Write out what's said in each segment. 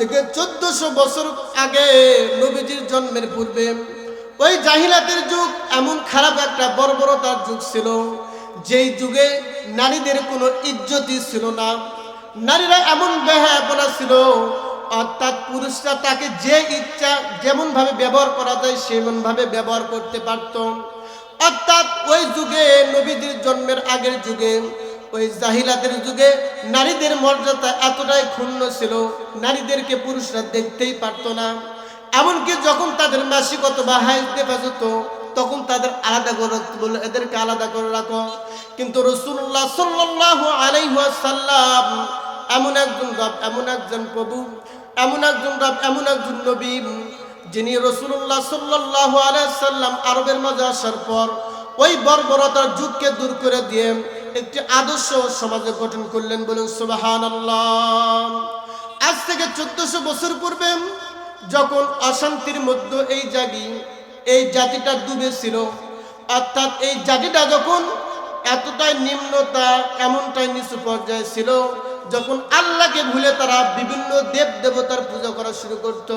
থেকে চোদ্দশো বছর আগে নবীজির জন্মের পূর্বে, ওই জাহিলাতের যুগ এমন খারাপ একটা বর্বরতার যুগ ছিল, যেই যুগে নারীদের কোনো ইজ্জতই ছিল না। নারীরা এমন বেহায়াপনা ছিল, অর্থাৎ পুরুষরা তাকে যে ইচ্ছা যেমনভাবে ব্যবহার করা যায় সেমন ভাবে ব্যবহার করতে পারত। অর্থাৎ ওই যুগে নবীদের জন্মের আগের যুগে ওই জাহিলাতের যুগে নারীদের মর্যাদা এতটাই ক্ষুণ্ণ ছিল, নারীদেরকে পুরুষরা দেখতেই পারত না। এমনকি যখন তাদের মাসিক অথবা হাইজ যেত তখন তাদের আলাদা করে রাখতে বলল, এদেরকে আলাদা করে রাখো। কিন্তু রসুল্লাহ সাল্লাহ আলাইহাল্লাম এমন একজন রব, এমন একজন প্রভু, এমন একজন রব, এমন একজন নবী, যিনি রসুল্লাহ সাল্লাহ আলাইসাল্লাম আরবের মাঝে আসার পর ওই বর্বরতার যুগকে দূর করে দিয়ে একটি আদর্শ সমাজে গঠন করলেন বলুন সুবাহান আজ থেকে চোদ্দশো বছর পূর্বে যখন অশান্তির মধ্যে এই জাগি এই জাতিটা ডুবে ছিল, অর্থাৎ এই জাতিটা যখন এতটাই নিম্নতা এমনটাই নিচু পর্যায়ে ছিল, যখন আল্লাহকে ভুলে তারা বিভিন্ন দেব দেবতার পূজা করা শুরু করত,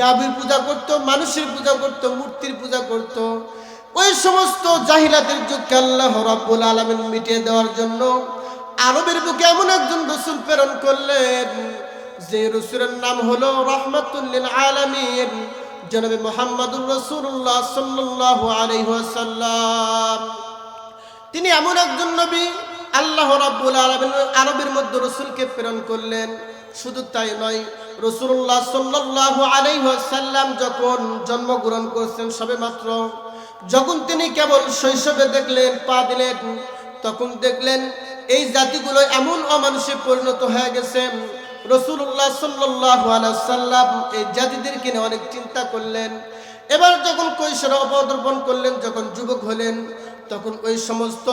গাভীর পূজা করত, মানুষের পূজা করত, মূর্তির পূজা করত ওই সমস্ত জাহিলাতের যুগকে আল্লাহ রাব্বুল আলামিন মিটিয়ে দেওয়ার জন্য আরবের বুকে এমন একজন রসুল প্রেরণ করলেন, যে রসুলের নাম হলো রহমাতুল্লিল আলামিন, জনাবে মোহাম্মদুর রসুল্লাহ সাল্লাল্লাহু আলাইহি ওয়াসাল্লাম। তিনি এমন একজন নবী, আল্লাহ রাব্বুল আলামিন আরবের মধ্যে রসুলকে প্রেরণ করলেন। শুধু তাই নয় রসুল্লাহ সাল্লাল্লাহু আলাইহি ওয়াসাল্লাম যখন জন্মগ্রহণ করছেন সবে মাত্র যখন তিনি কেবল শৈশবে দেখলেন, পা দিলেন, তখন দেখলেন এই জাতিগুলো এমন অমানুষে পরিণত হয়ে গেছে। রসুল্লাহ সাল্লাহ সাল্লাম এই জাতিদেরকে নিয়ে অনেক চিন্তা করলেন। এবার যখন কৈশোরে অবদর্পণ করলেন, যখন যুবক হলেন, তখন ওই সমস্ত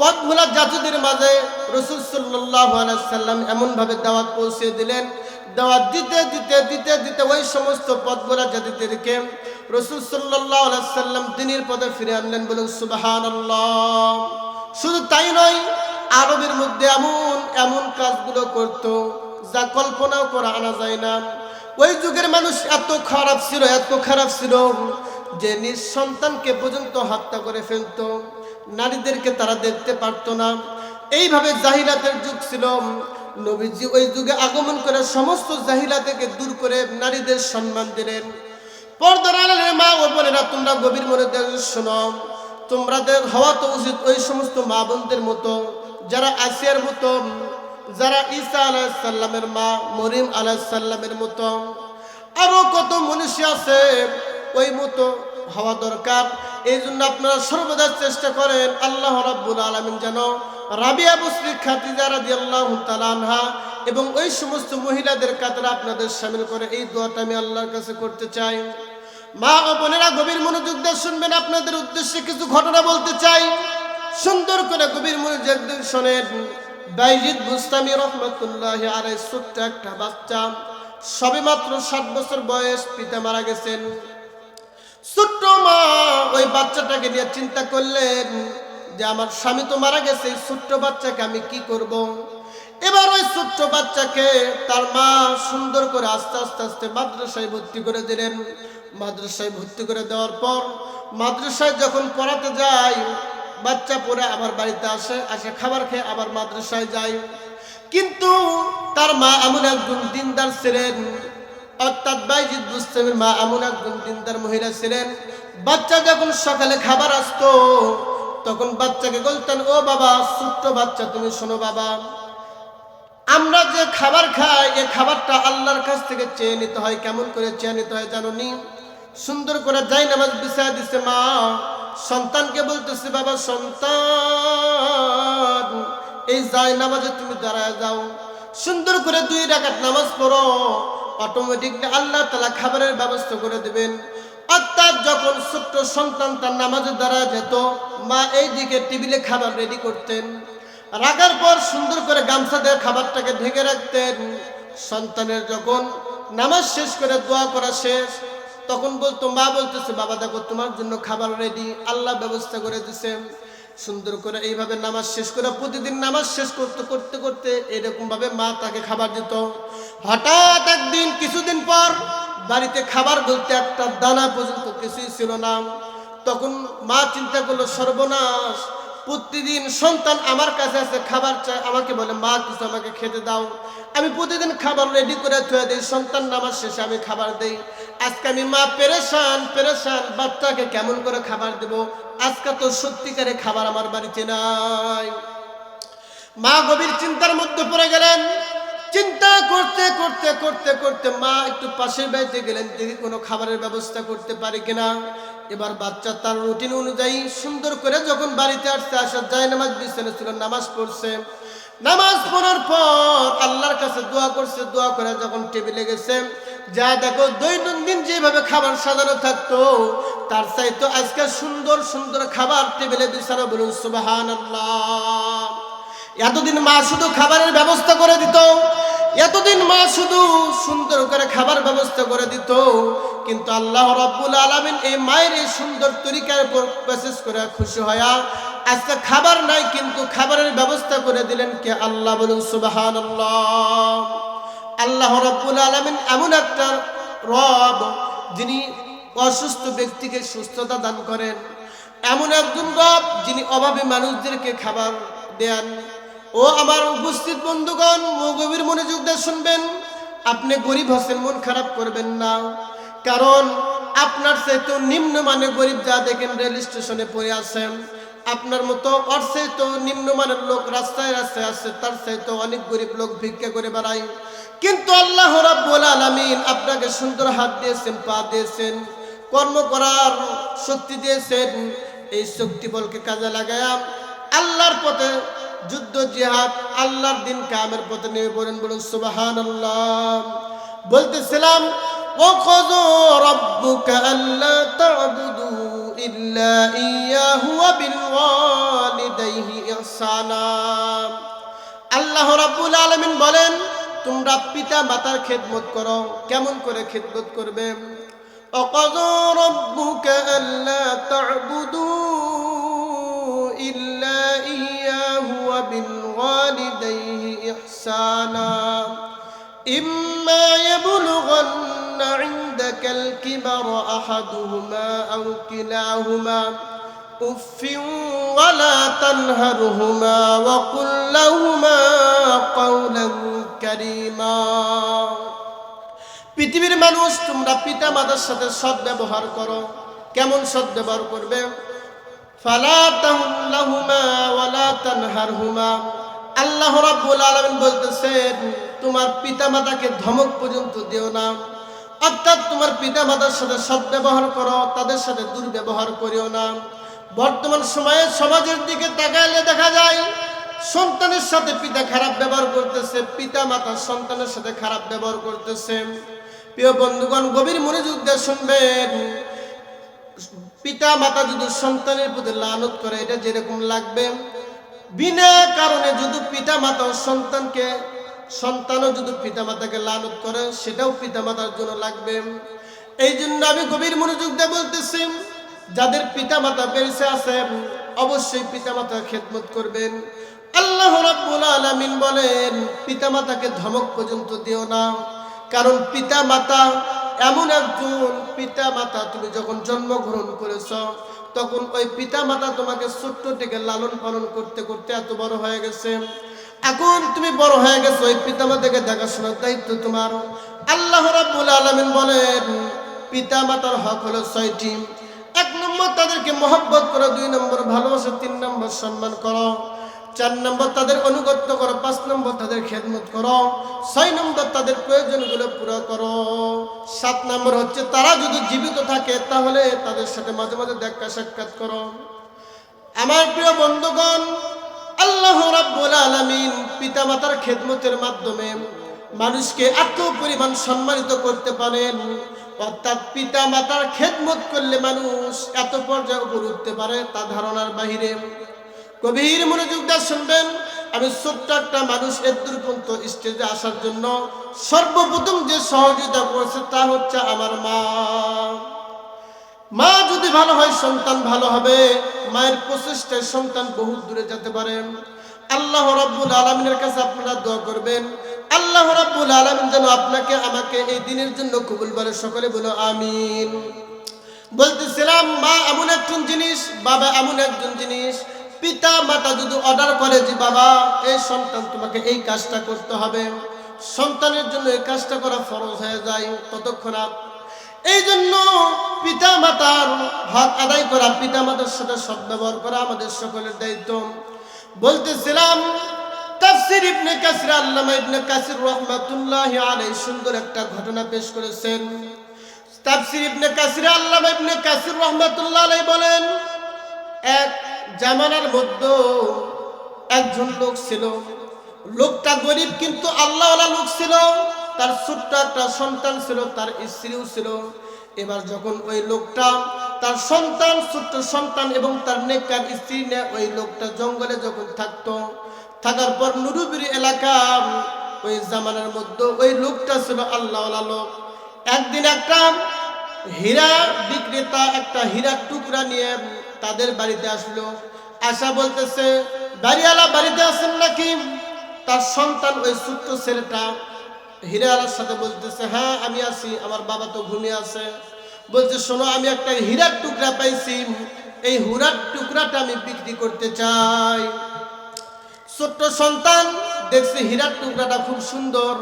পথ ভোলা জাতিদের মাঝে রসুল সাল্লাহ সাল্লাম এমনভাবে দাওয়াত পৌঁছে দিলেন। দাওয়াত দিতে দিতে দিতে দিতে ওই সমস্ত পথ ভোলা জাতিদেরকে রসুল সাল্লাম দিনের পদে ফিরে আনলেন বলুন সুবাহান শুধু তাই নয়, আরবের মধ্যে এমন এমন কাজগুলো করত, যা কল্পনাও করা আনা যায় না। ওই যুগের মানুষ এত খারাপ ছিল, এত খারাপ ছিল যে নিজ সন্তানকে পর্যন্ত হত্যা করে ফেলতো। নারীদেরকে তারা দেখতে পারতো না। এইভাবে জাহিলাতের যুগ ছিল। নবীজি ওই যুগে আগমন করে সমস্ত জাহিলা থেকে দূর করে নারীদের সম্মান দিলেন। পর্দার আড়ালের মা ও বোনেরা, তোমরা গভীর মনে শোনো। তোমাদের হওয়া তো উচিত ওই সমস্ত মা বোনদের মতো, যারা আসিয়ার মতো, যারা ঈসা আলাহিসাল্লামের মা মরিম আলাহিসাল্লামের মতো। আরও কত মনীষী আছে ওই মতো হওয়া দরকার। এই জন্য আপনারা সর্বদা চেষ্টা করেন আল্লাহ রাব্বুল আলমিন যেন রাবিয়া বসরি খাতিজা রাদি আল্লাহ আনহা এবং ওই সমস্ত মহিলাদের কাতারে আপনাদের সামিল করে এই দোয়াটা আমি আল্লাহর কাছে করতে চাই। মা ও বোনেরা গভীর মনোযোগ দিয়ে শুনবেন। আপনাদের উদ্দেশ্যে কিছু ঘটনা বলতে চাই। সুন্দর করে গভীর মনোযোগ দিয়ে শোনেন। বাইজিদ বুস্তামি রহমতুল্লাহ আলাই ছোট্ট একটা বাচ্চা। সবে মাত্র ষাট বছর বয়স, পিতা মারা গেছেন। ছোট্ট মা ওই বাচ্চাটাকে নিয়ে চিন্তা করলেন যে, আমার স্বামী তো মারা গেছে ছোট্ট বাচ্চাকে আমি কি করব। এবার ওই ছোট্ট বাচ্চাকে তার মা সুন্দর করে আস্তে আস্তে আস্তে মাদ্রাসায় ভর্তি করে দিলেন। মাদ্রাসায় ভর্তি করে দেওয়ার পর মাদ্রাসায় যখন পড়াতে যায়, বাচ্চা পরে আবার বাড়িতে আসে আসে খাবার খেয়ে আবার মাদ্রাসায় যায়। কিন্তু তার মা এমন একজন দিনদার ছিলেন, অর্থাৎ বাইজিদ বুস্তামের মা এমন একজন দিনদার মহিলা ছিলেন, বাচ্চা যখন সকালে খাবার আসতো, তখন বাচ্চাকে বলতেন, ও বাবা, ছোট্ট বাচ্চা, তুমি শোনো বাবা। আমরা যে খাবার খাই এই খাবারটা আল্লাহর কাছ থেকে চেয়ে নিতে হয়, কেমন করে চেয়ে নিতে হয় জানো নি? সুন্দর করে যাই নামাজ বিছায় দিছে মা, সন্তানকে বলতেছে, বাবা, সন্তান, এই যাই নামাজে তুমি দাঁড়ায় যাও। সুন্দর করে দুই রাকাত নামাজ পড়ো। অটোমেটিকলি আল্লাহ তালা খাবারের ব্যবস্থা করে দেবেন। অর্থাৎ যখন ছোট্ট সন্তান তার নামাজে দ্বারা যেত, মা এই দিকে টেবিলে খাবার রেডি করতেন। রাখার পর সুন্দর করে গামছা দিয়ে খাবারটাকে ঢেকে রাখতেন। সন্তানের যখন নামাজ শেষ করে দোয়া করা শেষ, তখন বলতো, মা বলতেছে, বাবা দেখো, তোমার জন্য খাবার রেডি আল্লাহ ব্যবস্থা করে দিছে। সুন্দর করে এইভাবে নামাজ শেষ করে প্রতিদিন নামাজ শেষ করতে করতে করতে এরকম ভাবে মা তাকে খাবার দিত। হঠাৎ একদিন, কিছুদিন পর বাড়িতে খাবার বলতে একটা দানা পর্যন্ত কিছুই ছিল না। তখন মা চিন্তা করল, সর্বনাশ প্রতিদিন সন্তান আমার কাছে আছে, খাবার চায়, আমাকে বলে, মা, কিছু আমাকে খেতে দাও। আমি প্রতিদিন খাবার রেডি করে থুয়ে দিই, সন্তান নামার শেষে আমি খাবার দেই। আজকে আমি, মা, পেরেশান পেরেশান, বাচ্চাকে কেমন করে খাবার দেব? আজকে তো সত্যিকারে খাবার আমার বাড়িতে নাই। মা গভীর চিন্তার মধ্যে পড়ে গেলেন। চিন্তা করতে করতে করতে করতে মা একটু পাশের বাড়িতে গেলেন, দেখি কোনো খাবারের ব্যবস্থা করতে পারে কিনা। এবার বাচ্চা তার রুটিন অনুযায়ী সুন্দর করে যখন বাড়িতে আসতে আসা যায়, নামাজ বিছানে ছিল, নামাজ পড়ছে। নামাজ পড়ার পর আল্লাহর কাছে দোয়া করছে, দোয়া করে যখন টেবিলে গেছে, যা দেখো দৈনন্দিন যেভাবে খাবার সাজানো থাকতো, তার চাইতো আজকে সুন্দর সুন্দর খাবার টেবিলে বিছানো, বলুন সুবাহান এতদিন মা শুধু খাবারের ব্যবস্থা করে দিত, এতদিন মা শুধু সুন্দর করে খাবার ব্যবস্থা করে দিত কিন্তু আল্লাহ রাব্বুল আলামিন এই মায়ের এই সুন্দর তরিকার উপর মেসেজ করে খুশি হয়া আজকে খাবার নাই, কিন্তু খাবারের ব্যবস্থা করে দিলেন কে আল্লাহ বলুন সুবাহান আল্লাহ রাব্বুল আলামিন এমন একটা রব যিনি অসুস্থ ব্যক্তিকে সুস্থতা দান করেন। এমন একজন রব যিনি অভাবী মানুষদেরকে খাবার দেন। ও আমার উপস্থিত বন্ধুগণ গভীর মনোযোগ দিয়ে শুনবেন। আপনি গরিব হোসেন মন খারাপ করবেন না। কারণ আপনার চাইতে নিম্ন মানে গরিব যা দেখেন রেল স্টেশনে পড়ে আছেন, আপনার মতো ওর চাইতে নিম্নমানের লোক রাস্তায় রাস্তায় আছে, তার চাইতে অনেক গরিব লোক ভিক্ষা করে বেড়ায়। কিন্তু আল্লাহ রাব্বুল আলামিন আপনাকে সুন্দর হাত দিয়েছেন, পা দিয়েছেন, কর্ম করার শক্তি দিয়েছেন, এই শক্তি বলকে কাজে লাগায়া আল্লাহর পথে যুদ্ধ, জিহাদ, আল্লাহর দিন কামের পথে নেমে পড়েন বলুন সুবাহান বলতেছিলাম وقضى ربك ألا تعبدوا إلا إياه وبالوالديه إحسانا আল্লাহ রাব্বুল আলামিন বলেন তোমরা পিতা মাতার খেদমত করো কেমন করে খেদমত করবে وقضى ربك ألا تعبدوا إلا إياه وبالوالديه إحسانا إما يبلغن عندك الكبر أحدهما أو كلاهما أف ولا تنهرهما وقل لهما قولا كريما পৃথিবীর মানুষ তোমরা পিতা মাতার সাথে সৎ ব্যবহার করো কেমন সৎ ব্যবহার করবে ফালা তাহুল্লাহুমা ওয়ালা তানহারহুমা আল্লাহ রাব্বুল আলামিন বলতেছেন তোমার পিতা মাতাকে ধমক পর্যন্ত দিও না অর্থাৎ তোমার পিতা মাতার সাথে সৎ ব্যবহার করো, তাদের সাথে দুর্ব্যবহার করিও না। বর্তমান সময়ে সমাজের দিকে তাকাইলে দেখা যায়, সন্তানের সাথে পিতা খারাপ ব্যবহার করতেছে পিতা মাতা সন্তানের সাথে খারাপ ব্যবহার করতেছে। প্রিয় বন্ধুগণ, গভীর মনোযোগ দিয়ে শুনবেন পিতা মাতা যদি সন্তানের প্রতি লানত করে, এটা যেরকম লাগবে, বিনা কারণে যদি পিতা মাতা সন্তানকে সন্তানও যদি পিতা মাতাকে লানত করে, সেটাও পিতা মাতার জন্য লাগবে। এই জন্য আমি গভীর মনোযোগ দিয়ে বলতেছি, যাদের পিতা মাতা বেঁচে আছেন অবশ্যই পিতা মাতা খেদমত করবেন। আল্লাহ রাব্বুল আলামিন বলেন পিতা মাতাকে ধমক পর্যন্ত দিও না, কারণ পিতা মাতা এমন একজন পিতা মাতা তুমি যখন জন্মগ্রহণ করেছ, তখন ওই পিতা মাতা তোমাকে ছোট্ট থেকে লালন পালন করতে করতে এত বড় হয়ে গেছে। এখন তুমি বড় হয়ে গেছো ওই পিতা মাতাকে দেখাশোনার দায়িত্ব তোমার। আল্লাহ রাব্বুল আলামিন বলেন পিতা মাতার হক হলো ছয়টি। এক নম্বর, তাদেরকে মহব্বত করো। দুই নম্বর, ভালোবাসা। তিন নম্বর, সম্মান করো। চার নম্বর, তাদের অনুগত্য করো। পাঁচ নম্বর, তাদের খেদমত করো। ছয় নম্বর, তাদের প্রয়োজনগুলো পুরো করো। সাত নম্বর হচ্ছে, তারা যদি জীবিত থাকে, তাহলে তাদের সাথে মাঝে মাঝে দেখা সাক্ষাৎ করো। আমার প্রিয় বন্ধুগণ আল্লাহ রাব্বুল আলামিন পিতামাতার খেদমতের মাধ্যমে মানুষকে এত পরিমাণ সম্মানিত করতে পারেন। অর্থাৎ পিতা মাতার খেদমত করলে মানুষ এত পর্যায়ে উপর উঠতে পারে তা ধারণার বাহিরে। গভীর মনোযোগ দিয়ে শুনবেন, আমি ছোট্ট একটা মানুষ এর পর্যন্ত স্টেজে আসার জন্য সর্বপ্রথম যে সহযোগিতা করেছে তা হচ্ছে আমার মা। মা যদি ভালো হয়, সন্তান ভালো হবে। মায়ের প্রচেষ্টায় সন্তান বহু দূরে যেতে পারে। আল্লাহ রাব্বুল আলমিনের কাছে আপনারা দোয়া করবেন। আল্লাহ রাব্বুল আলামিন যেন আপনাকে, আমাকে এই দিনের জন্য কবুল করে। সকলে বলো, আমিন। বলতেছিলাম মা এমন একজন জিনিস, বাবা এমন একজন জিনিস। পিতা, মাতা যদি অর্ডার করে যে, বাবা, এই সন্তান তোমাকে এই কাজটা করতে হবে। সন্তানের জন্য এই কাজটা করা ফরজ হয়ে যায়। ততক্ষণ এই জন্য পিতা মাতার হক আদায় করা পিতা মাতার সাথে সদ্ব্যবহার করা আমাদের সকলের দায়িত্ব। বলতেছিলাম, তাফসির ইবনে কাসির, আল্লামা ইবনে কাসির রহমাতুল্লাহি আলাইহি সুন্দর একটা ঘটনা পেশ করেছেন। তাফসির ইবনে কাসির, আল্লামা ইবনে কাসির রহমাতুল্লাহ আলাইহি বলেন, এক জামানার মধ্যে একজন লোক ছিল। লোকটা গরিব কিন্তু আল্লাহওয়ালা লোক ছিল। তার ছোট্ট একটা সন্তান ছিল, তার স্ত্রীও ছিল। এবার যখন ওই লোকটা, তার সন্তান, ছোট্ট সন্তান এবং তার নেকার স্ত্রী নিয়ে ওই লোকটা জঙ্গলে যখন থাকতো, থাকার পর নুরুবির এলাকা, ওই জামানার মধ্যে ওই লোকটা ছিল আল্লাহ লোক। একদিন একটা হীরা বিক্রেতা, একটা হীরার টুকরা নিয়ে তাদের বাড়িতে আসলো। আশা বলতেছে, বাড়িওয়ালা, বাড়িতে আছেন নাকি? তার সন্তান ওই ছোট্ট ছেলেটা হীরাওয়ালার সাথে বলতেছে হ্যাঁ আমি আছি, আমার বাবা তো ঘুমিয়ে আছে। বলছে, শোনো, আমি একটা হীরার টুকরা পাইছি, এই হীরার টুকরাটা আমি বিক্রি করতে চাই। ছোট্ট সন্তান দেখছে হীরার টুকরাটা খুব সুন্দর।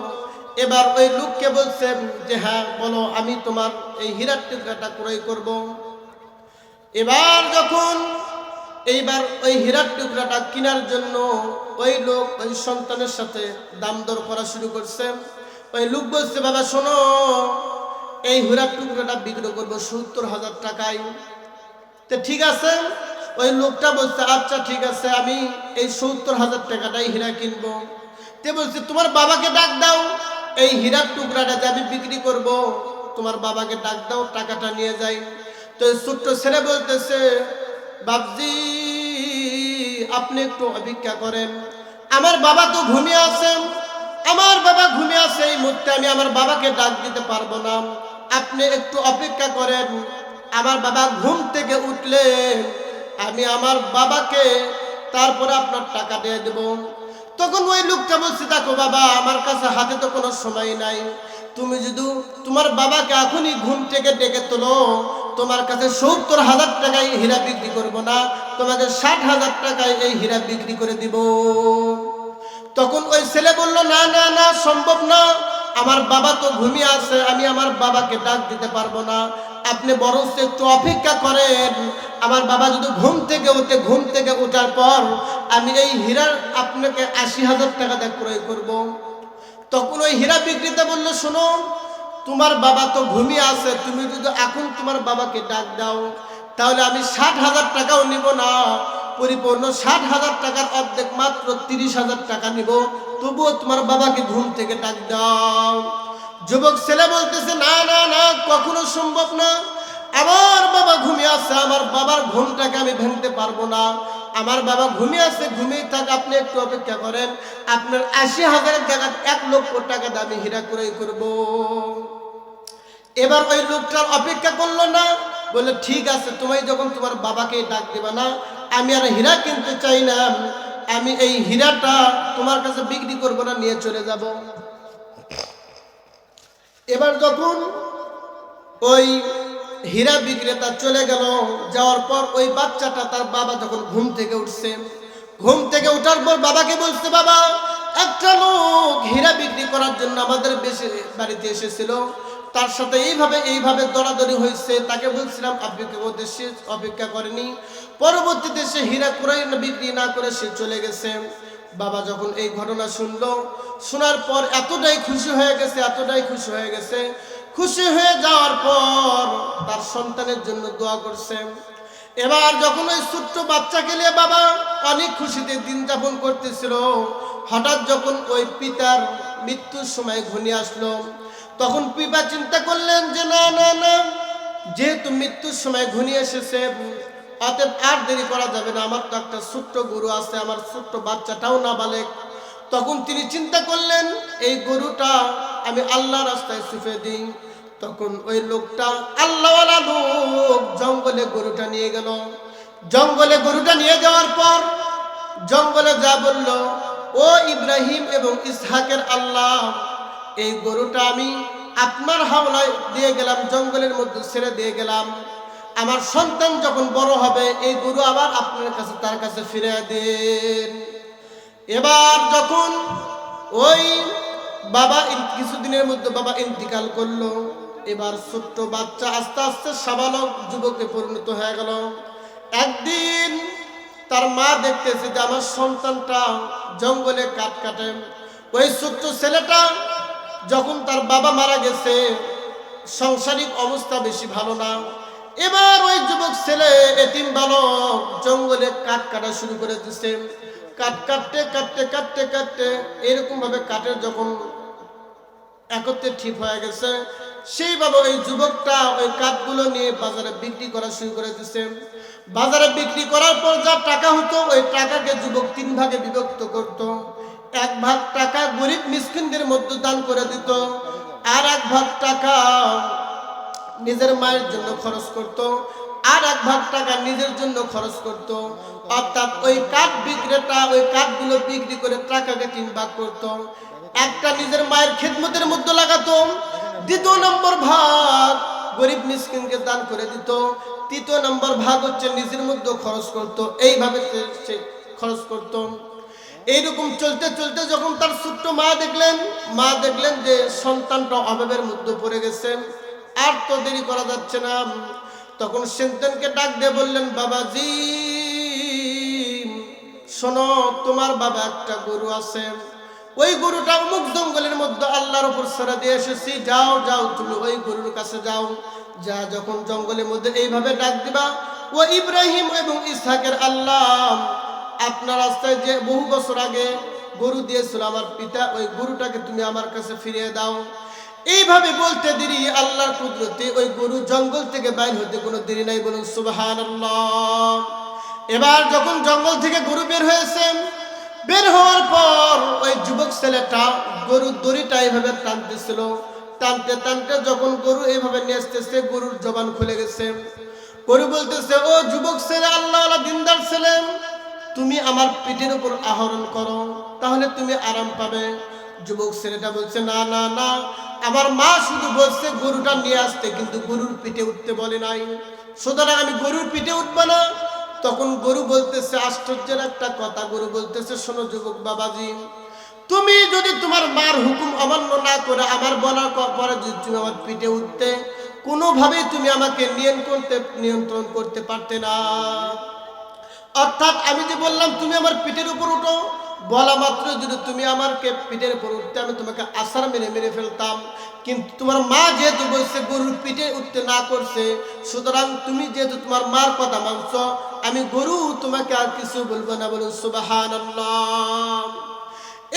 এবার ওই লোককে বলছে যে হ্যাঁ বলো, আমি তোমার এই হীরার টুকরাটা ক্রয় করব। এবার যখন এইবার ওই হীরার টুকরাটা কেনার জন্য ওই লোক, ওই সন্তানের সাথে দাম দর করা শুরু করছে ওই লোক বলছে, বাবা, শোনো, এই হীরার টুকরাটা বিক্রি করব সত্তর হাজার টাকায়। তো ঠিক আছে? ওই লোকটা বলছে আচ্ছা ঠিক আছে, আমি এই সত্তর হাজার টাকাটাই হীরা কিনবো। তে বলছে, তোমার বাবাকে ডাক দাও, এই হীরার টুকরাটা যে আমি বিক্রি করব, তোমার বাবাকে ডাক দাও, টাকাটা নিয়ে যাই। তো ছোট্ট ছেলে বলতেছে বাবজি আপনি একটু অপেক্ষা করেন, আমার বাবা তো ঘুমিয়ে আছেন আমার বাবা ঘুমিয়ে আছে এই মুহূর্তে, আমি আমার বাবাকে ডাক দিতে পারব না। আপনি একটু অপেক্ষা করেন। আমার বাবা ঘুম থেকে উঠলে আমি আমার বাবাকে তারপরে আপনার টাকা দিয়ে দেব। তখন ওই লোকটা বলছে, দেখো বাবা, আমার কাছে হাতে তো কোনো সময় নাই। তুমি যদি তোমার বাবাকে এখনই ঘুম থেকে ডেকে তোলো, তোমার কাছে সত্তর হাজার টাকায় হীরা বিক্রি করব না, তোমাকে ষাট হাজার টাকায় এই হীরা বিক্রি করে দিব। ওই ছেলে বলল, না না না, সম্ভব না। আমার বাবা তো ঘুমিয়ে আছে, আমি আমার বাবাকে ডাক দিতে পারব না। আপনি বরঞ্চ একটু অপেক্ষা করেন। আমার বাবা যদি ঘুম থেকে উঠে, ঘুম থেকে ওঠার পর আমি এই হীরার আপনাকে আশি হাজার টাকা দিয়ে ক্রয় করব। তখন ওই হীরা বিক্রিতে বলল, শোনো, তোমার বাবা তো ঘুমিয়ে আছে, তুমি যদি এখন তোমার বাবাকে ডাক দাও, তাহলে আমি ষাট হাজার টাকাও নিব না। পরিপূর্ণ ষাট হাজার টাকার অর্ধেক মাত্র তিরিশ হাজার টাকা নিব। তবুও তোমার বাবাকে ঘুম থেকে ডাক দাও। যুবক ছেলে বলতেছে, না না না, কখনো সম্ভব না। আমার বাবা ঘুমিয়ে আছে, আমার বাবার ঘুমটাকে আমি ভাঙতে পারব না। আমার বাবা ঘুমিয়ে আছে, ঘুমিয়ে থাক, আপনি একটু অপেক্ষা করেন। আপনার আশি হাজারের জায়গা এক লক্ষ টাকা দামি হীরা ক্রয় করব। এবার ওই লোকটার অপেক্ষা করল না। বলে ঠিক আছে, তুমি যখন তোমার বাবাকে ডাক দিবা না আমি আর হীরা কিনতে চাই না। আমি এই হীরাটা তোমার কাছে বিক্রি করব না, নিয়ে চলে যাব। এবার যখন ওই হীরা বিক্রেতা চলে গেল, যাওয়ার পর ওই বাচ্চাটা তার বাবা যখন ঘুম থেকে উঠছে, ঘুম থেকে ওঠার পর বাবাকে বলছে, বাবা, একটা লোক হীরা বিক্রি করার জন্য আমাদের বেশি বাড়িতে এসেছিল। তার সাথে এইভাবে এইভাবে দরাদরি হয়েছে। তাকে বলছিলাম করতে সে অপেক্ষা করেনি। পরবর্তীতে সে হীরা ক্রয় বিক্রি না করে সে চলে গেছে। বাবা যখন এই ঘটনা শুনলো, শোনার পর এতটাই খুশি হয়ে গেছে, এতটাই খুশি হয়ে গেছে। খুশি হয়ে যাওয়ার পর তার সন্তানের জন্য দোয়া করছে। এবার যখন ওই ছোট্ট বাচ্চাকে নিয়ে বাবা অনেক খুশিতে দিন যাপন করতেছিল, হঠাৎ যখন ওই পিতার মৃত্যুর সময় ঘনিয়ে আসলো, তখন পিতা চিন্তা করলেন যে, না না না, যেহেতু মৃত্যুর সময় ঘনিয়ে এসেছে অতএব আর দেরি করা যাবে না। আমার তো একটা ছোট্ট গরু আছে, আমার ছোট্ট বাচ্চাটাও না বালে তখন তিনি চিন্তা করলেন, এই গরুটা আমি আল্লাহ রাস্তায় ছুপে দিই। তখন ওই লোকটা আল্লাহওয়ালা লোক জঙ্গলে গরুটা নিয়ে গেল। জঙ্গলে গরুটা নিয়ে যাওয়ার পর জঙ্গলে যা বলল, ও ইব্রাহিম এবং ইসহাকের আল্লাহ, এই গরুটা আমি আপনার হাওলায় দিয়ে গেলাম, জঙ্গলের মধ্যে ছেড়ে দিয়ে গেলাম। আমার সন্তান যখন বড় হবে, এই গরু আবার আপনার কাছে, তার কাছে ফিরে দেন। এবার যখন ওই বাবা কিছুদিনের মধ্যে বাবা ইন্তিকাল করল, এবার ছোট্ট বাচ্চা আস্তে আস্তে সাবালক যুবকে পরিণত হয়ে গেল। একদিন তার মা দেখতেছে যে আমার সন্তানটা জঙ্গলে কাঠ কাটে। ওই ছোট্ট ছেলেটা যখন তার বাবা মারা গেছে, সাংসারিক অবস্থা বেশি ভালো না। এবার ওই যুবক ছেলে, এতিম বালক, জঙ্গলে কাঠ কাটা শুরু করে দিচ্ছে কাঠ কাটতে কাটতে কাটতে কাটতে এরকম ভাবে কাঠের যখন একত্রে ঠিক হয়ে গেছে সেইভাবে ওই যুবকটা ওই কাঠগুলো নিয়ে বাজারে বিক্রি করা শুরু করে দিচ্ছে বাজারে বিক্রি করার পর যা টাকা হতো, ওই টাকাকে যুবক তিন ভাগে বিভক্ত করত। এক ভাগ টাকা গরিব মিসকিনদের মধ্যে দান করে দিত, আর এক ভাগ টাকা নিজের মায়ের জন্য খরচ করত, আর এক ভাগ টাকা নিজের জন্য খরচ করত। অর্থাৎ ওই কাঠ বিক্রেতা, ওই কাঠগুলো বিক্রি করে টাকাকে তিন ভাগ করত। একটা নিজের মায়ের খেদমতের মধ্যে লাগাতো, দ্বিতীয় নম্বর ভাগ গরিব মিসকিনকে দান করে দিত, তৃতীয় নম্বর ভাগ হচ্ছে নিজের মধ্যে খরচ করত, এইভাবে সে- খরচ করত। এইরকম চলতে চলতে যখন তার ছোট্ট মা দেখলেন মা দেখলেন যে সন্তানটা অভাবের মধ্যে পড়ে গেছে। আর তো দেরি করা যাচ্ছে না। তখন সন্তানকে ডাক দিয়ে বললেন, বাবাজি, শোনো, তোমার বাবা একটা গরু আছে। ওই গরুটা অমুক জঙ্গলের মধ্যে আল্লাহর উপর ছেড়ে দিয়ে এসেছি। যাও যাও, তুমি ওই গরুর কাছে যাও। যা যখন জঙ্গলের মধ্যে এইভাবে ডাক দিবা, ও ইব্রাহিম এবং ইসহাকের আল্লাহ, আপনার রাস্তায় যে বহু বছর আগে গরু দিয়েছিল আমার পিতা, ওই গরুটাকে তুমি আমার কাছে ফিরিয়ে দাও। এইভাবে বলতে দেরি, আল্লাহর কুদরতে ওই গরু জঙ্গল থেকে বাইর হতে কোনো দেরি নাই, বলুন সুবাহান এবার যখন জঙ্গল থেকে গরু বের হয়েছে, বের হওয়ার পর ওই যুবক ছেলেটা গরুর দড়িটা এইভাবে টানতেছিল। টানতে টানতে যখন গরু এইভাবে নিয়ে গরুর জবান খুলে গেছে। গরু বলতেছে, ও যুবক ছেলে, আল্লাহ আল্লাহ দিনদার ছেলে, তুমি আমার পিঠের উপর আহরণ করো, তাহলে তুমি আরাম পাবে। যুবক ছেলেটা বলছে, না না না, আমার মা শুধু বলছে গরুটা নিয়ে আসতে, কিন্তু গরুর পিঠে উঠতে বলে নাই। সুতরাং আমি গরুর পিঠে উঠবো না। তখন গরু বলতেছে, আশ্চর্যের একটা কথা, গরু বলতেছে, শোনো যুবক বাবাজি, তুমি যদি তোমার মার হুকুম অমান্য না করে আমার বলার পরে যদি তুমি আমার পিঠে উঠতে, কোনোভাবেই তুমি আমাকে নিয়ন্ত্রণ করতে পারতে না। অর্থাৎ আমি যে বললাম, তুমি আমার পিঠের উপর উঠো বলা মাত্র যদি তুমি আমাকে পিঠের উপর উঠতে, আমি তোমাকে আসার মেরে মেরে ফেলতাম। কিন্তু তোমার মা যেহেতু বলছে গরুর পিঠে উঠতে না করছে, সুতরাং তুমি যেহেতু তোমার মার কথা মানছ, আমি গরু তোমাকে আর কিছু বলব না, বলুন সুবাহান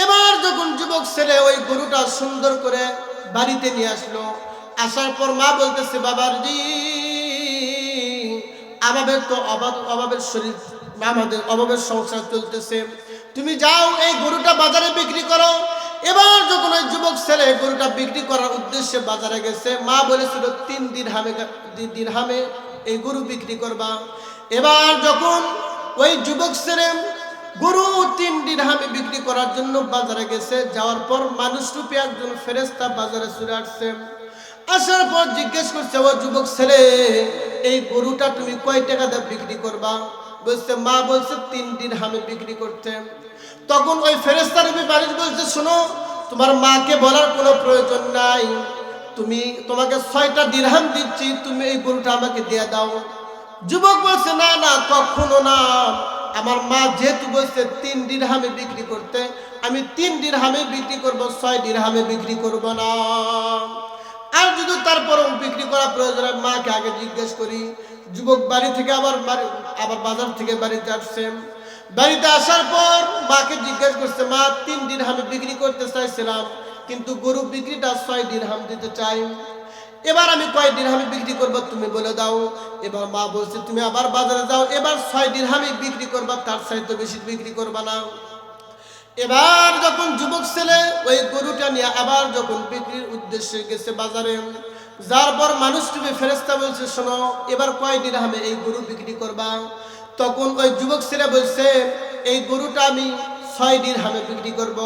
এবার যখন যুবক ছেলে ওই গরুটা সুন্দর করে বাড়িতে নিয়ে আসলো, আসার পর মা বলতেছে বাবার জি আমাদের তো অভাব, অভাবের শরীর, আমাদের অভাবের সংসার চলতেছে। তুমি যাও, এই গরুটা বাজারে বিক্রি করো। এবার যখন ওই যুবক ছেলে গরুটা বিক্রি করার উদ্দেশ্যে বাজারে গেছে, মা বলেছিল, তিন দিন হামে দিন হামে এই গরু বিক্রি করবা। এবার যখন ওই যুবক ছেলে গরু তিন দিন হামে বিক্রি করার জন্য বাজারে গেছে, যাওয়ার পর মানুষ রূপে একজন ফেরেস্তা বাজারে চলে আসছে। আসার পর জিজ্ঞেস করছে, ও যুবক ছেলে, এই গরুটা তুমি কয় টাকা দিয়ে বিক্রি করবা? বলছে, মা বলছে, তিন দিন হামে বিক্রি করতে তখন ওই ফেরেস্তার বাড়ি বলছে, শোনো, তোমার মাকে বলার কোনো প্রয়োজন নাই। তুমি, তোমাকে ছয়টা দিরহাম দিচ্ছি, তুমি এই গরুটা আমাকে দিয়ে দাও। যুবক বলছে, না না, কখনো না। আমার মা যেহেতু বলছে, তিন দিরহামে বিক্রি করতে, আমি তিন দিরহামে বিক্রি করব, ছয় দিরহামে বিক্রি করব না। আর যদি তারপরও বিক্রি করা প্রয়োজন মাকে আগে জিজ্ঞেস করি যুবক বাড়ি থেকে আবার আবার বাজার থেকে বাড়িতে আসছে বাড়িতে আসার পর মাকে জিজ্ঞেস করছে, মা, তিন দিন আমি বিক্রি করতে চাইছিলাম, কিন্তু গরু বিক্রিটা ছয় দিন হাম দিতে চাই। এবার আমি কয় দিন আমি বিক্রি করব তুমি বলে দাও। এবার মা বলছে, তুমি আবার বাজারে যাও, এবার ছয় দিন আমি বিক্রি করবা, তার চাইতে বেশি বিক্রি করবা না। এবার যখন যুবক ছেলে ওই গরুটা নিয়ে আবার যখন বিক্রির উদ্দেশ্যে গেছে বাজারে যার পর মানুষ তুমি ফেরেস্তা বলছে, শোনো, এবার কয় দিন আমি এই গরু বিক্রি করবা? তখন ওই যুবক ছেলে বলছে, এই গরুটা আমি ছয় দিরহামে বিক্রি করব।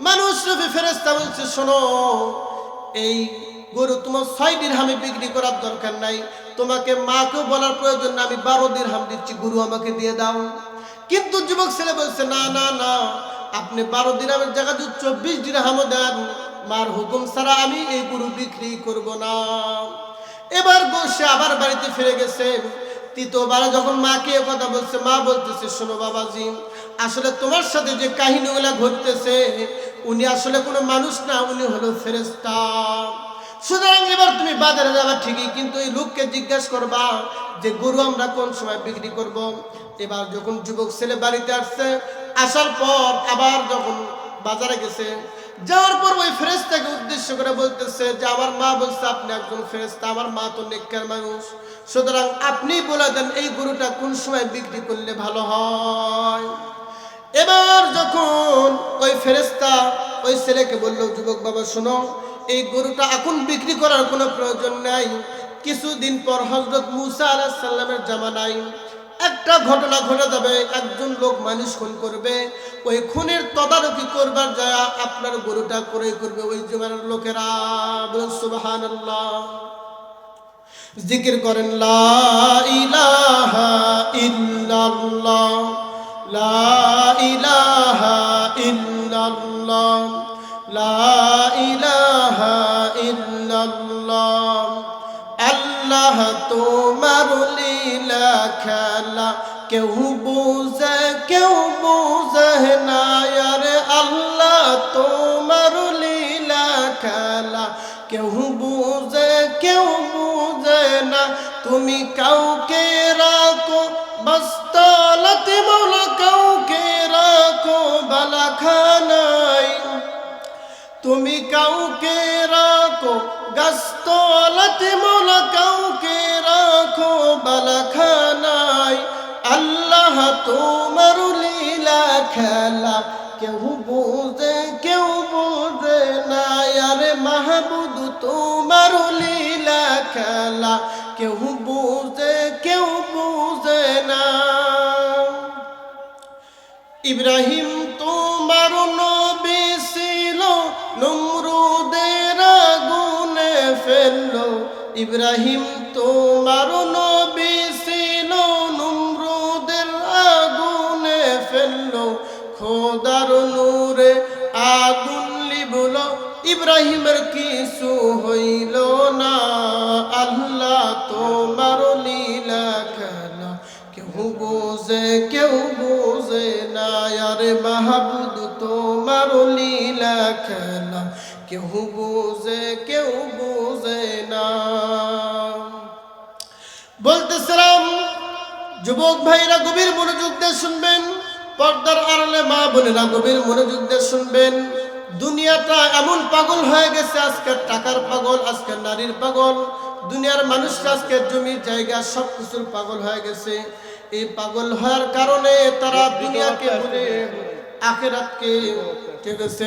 মানুষ রূপে ফেরেস্তা বলছে, শোনো, এই গরু তোমার ছয় দিন দিরহামে বিক্রি করার দরকার নাই। তোমাকে মাকেও বলার প্রয়োজন না, আমি বারো দিরহাম দিচ্ছি, গরু আমাকে দিয়ে দাও। কিন্তু যুবক ছেলে বলছে, না না না, আপনি বারো দিন দিরহামের জায়গায় যদি চব্বিশ দিরহামও দেন। মার হুকুম ছাড়া আমি এই গরু বিক্রি করব না। এবার বসে আবার বাড়িতে ফিরে গেছে। তৃতীয়বারে যখন মাকে কথা বলছে, মা বলতেছে, শোনো বাবাজি, আসলে তোমার সাথে যে কাহিনীগুলো ঘটতেছে, উনি আসলে কোনো মানুষ না, উনি হলো ফেরেস্তা সুতরাং এবার তুমি বাজারে যাবা ঠিকই, কিন্তু এই লোককে জিজ্ঞাসা করবা যে, গরু আমরা কোন সময় বিক্রি করব? এবার যখন যুবক ছেলে বাড়িতে আসছে, আসার পর আবার যখন বাজারে গেছে যাওয়ার পর ওই ফেরেস্তাকে উদ্দেশ্য করে বলতেছে যে, আমার মা বলছে আপনি একজন ফেরেস্তা আমার মা তো নেককার মানুষ। সুতরাং আপনি বলে দেন এই গরুটা কোন সময় বিক্রি করলে ভালো হয়? এবার যখন ওই ফেরেস্তা ওই ছেলেকে বলল, যুবক বাবা, শোনো, এই গরুটা এখন বিক্রি করার কোনো প্রয়োজন নাই। কিছুদিন পর হজরত মুসা আলাহ সাল্লামের জামানায় একটা ঘটনা ঘটে যাবে, একজন লোক মানুষ খুন করবে, ওই খুনের তদারকি করবার যায় আপনার গরুটা করে করবে ওই জমানের লোকেরা। জিকির করেন, লা ইলাহা ইল্লাল্লাহ, লা ইলাহা লা কেউ বুঝে কেউ বুঝে না। আরে আল্লাহ তোমার লীলা খেলা। কেউ বুঝে কেউ বুঝে না। তুমি কাউকে তোমার লীলা খেলা। কেউ বুঝে কেউ বুঝে না। আরে মাহবুদ তোমার লীলা খেলা। কেউ বুঝে কেউ বুঝে না। ইব্রাহিম তোমার নবী ছিল, নমরুদের আগুনে ফেলল। ইব্রাহিম তোমার নবী কেউ বোঝে কেউ বোঝে না। বলতেছিলাম, যুবক ভাইরা গভীর মনোযোগ দিয়ে শুনবেন, পর্দার আড়ালে মা বোনেরা গভীর মনোযোগ দিয়ে শুনবেন। দুনিয়াটা এমন পাগল হয়ে গেছে, আজকে টাকার পাগল, আজকে নারীর পাগল। দুনিয়ার মানুষরা আজকে জমির জায়গা সব কিছুর পাগল হয়ে গেছে। এই পাগল হওয়ার কারণে তারা দুনিয়াকে ভুলে আখেরাতকে ঠিক আছে